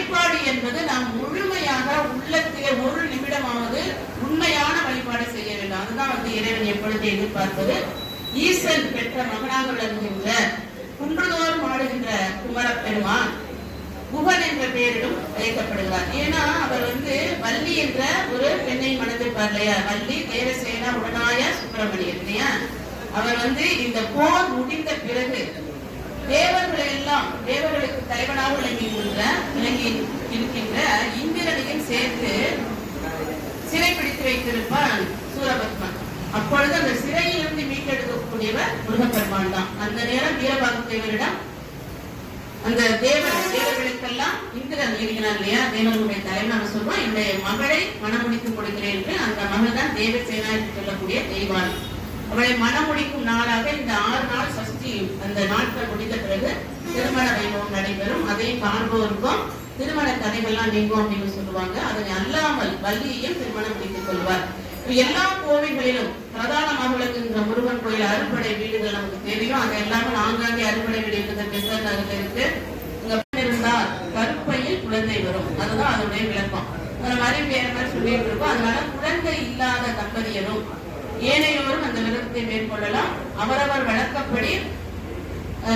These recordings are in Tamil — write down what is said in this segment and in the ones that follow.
வழிபாடு என்பது நாம் முழுமையாக உள்ளத்திலே ஒரு நிமிடமாவது உண்மையான வழிபாடு செய்ய வேண்டும். அதுதான் வந்து இறைவன் எப்பொழுது எதிர்பார்ப்பது ஈசன் பெற்ற மகனாக விளங்குகின்ற குன்றுதோறும் ஆடுகின்ற குமர பெருமான் குகன் என்ற பெயரிலும் அழைக்கப்படுகிறார். ஏன்னா அவர் வந்து வள்ளி என்ற ஒரு பெண்ணை மணந்திருப்பார் இல்லையா? வள்ளி தேவசேனா உடனாய சுப்பிரமணியன் இல்லையா? அவர் வந்து இந்த போர் முடிந்த பிறகு தேவர்களை எல்லாம் தேவர்களுக்கு தலைவனாக விளங்கி விளங்குகின்ற விளங்கி இருக்கின்ற இந்திரனையும் சேர்த்து சிறை பிடித்து வைத்திருப்பான் சூரபத்மன். அப்பொழுது அந்த சிறையிலிருந்து மீட்டெடுக்கக்கூடியவர் முருகப்பெருமான் தான். அந்த நேரம் வீரபாகு தேவரிடம் அந்த தேவர் தேவர்களுக்கெல்லாம் இந்திரன் இருக்கிறார் இல்லையா? தேவர்களுடைய தலைவர் நம்ம சொல்றோம் என்னுடைய மகளை மணமுடித்து கொடுக்கிறேன் என்று அந்த மகள் தான் தேவசேனா என்று சொல்லக்கூடிய தெய்வான். அவளை மணமுடிக்கும் நாளாக இந்த ஆறு நாள் சஷ்டி அந்த நாட்கள் முடிந்த பிறகு திருமண வைபவம் நடைபெறும் அதை காண்பவருக்கும் திருமண தடைகள்லாம் நீங்கும் அப்படின்னு சொல்லுவாங்க. அதனை அல்லாமல் வள்ளியையும் திருமணம் முடித்துக் கொள்வார். எல்லா கோவில்களிலும் பிரதானமாக விளங்குகின்ற முருகன் கோயில் அறுபடை வீடுகள் நமக்கு தெரியும் அது எல்லாமே ஆங்காங்கே அறுபடை வீடு இருக்கிறது இருக்கு. இருந்தால் கருப்பையில் குழந்தை வரும். அதுதான் அதனுடைய விளக்கம். அந்த மாதிரி வேற மாதிரி சொல்லிட்டு இருக்கோம். அதனால குழந்தை இல்லாத தம்பதியரும் ஏனையோரும் அந்த விரதத்தை மேற்கொள்ளலாம். அவரவர் வழக்கப்படி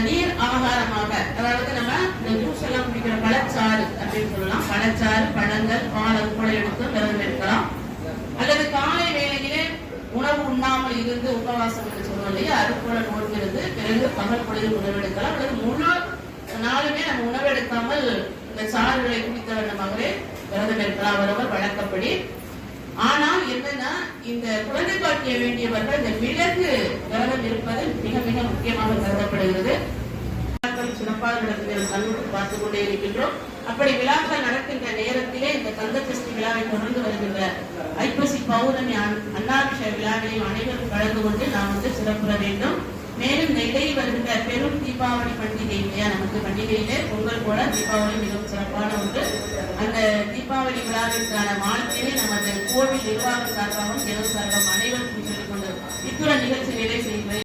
நீர் ஆகாரமாக அதாவது நம்ம இந்த ஜூஸ் எல்லாம் குடிக்கிற பழச்சாறு அப்படின்னு சொல்லலாம். பழச்சாறு பழங்கள் பால் அது போல எடுத்து விரதம் எடுக்கலாம். அல்லது காலை வேளையிலே உணவு உண்ணாமல் இருந்து உபவாசம் என்று சொல்லுவோம் இல்லையா? அது போல நோக்கிறது பிறகு பகல் பொழுதில் உணவெடுக்கலாம் அல்லது முழு நாளுமே நம்ம உணவெடுக்காமல் இந்த சாறுகளை குடித்த வண்ணமாகவே விரதம் இருக்கலாம். அவரவர் வழக்கப்படி. ஆனால் என்னன்னா இந்த குழந்தை பாக்கிய வேண்டியவர்கள் இந்த மிளகு விரதம் இருப்பது மிக மிக முக்கியமாக கருதப்படுகிறது. சிறப்பாக நடத்துகிற கல்லூரி பார்த்து கொண்டே இருக்கின்றோம். அப்படி விழாக்கள் நடக்கின்ற நேரத்திலே இந்த கந்த சஷ்டி விழாவை தொடர்ந்து வருகின்ற ஐப்பசி பௌர்ணமி அன்னாபிஷ விழாவிலையும் அனைவரும் கலந்து கொண்டு நாம் வந்து சிறப்புற வேண்டும். மேலும் இந்த இடையில் வருகின்ற பெரும் தீபாவளி பண்டிகை இல்லையா நமக்கு பண்டிகையிலே பொங்கல் போல தீபாவளி மிகவும் சிறப்பான ஒன்று. அந்த தீபாவளி விழாவிற்கான வாழ்க்கையை கோவில் நிர்வாக சார்பாகவும் எனது சார்பாகவும் அனைவருக்கும் சொல்லிக் கொண்டு இத்துடன் நிகழ்ச்சி நிறைவு செய்கிறேன்.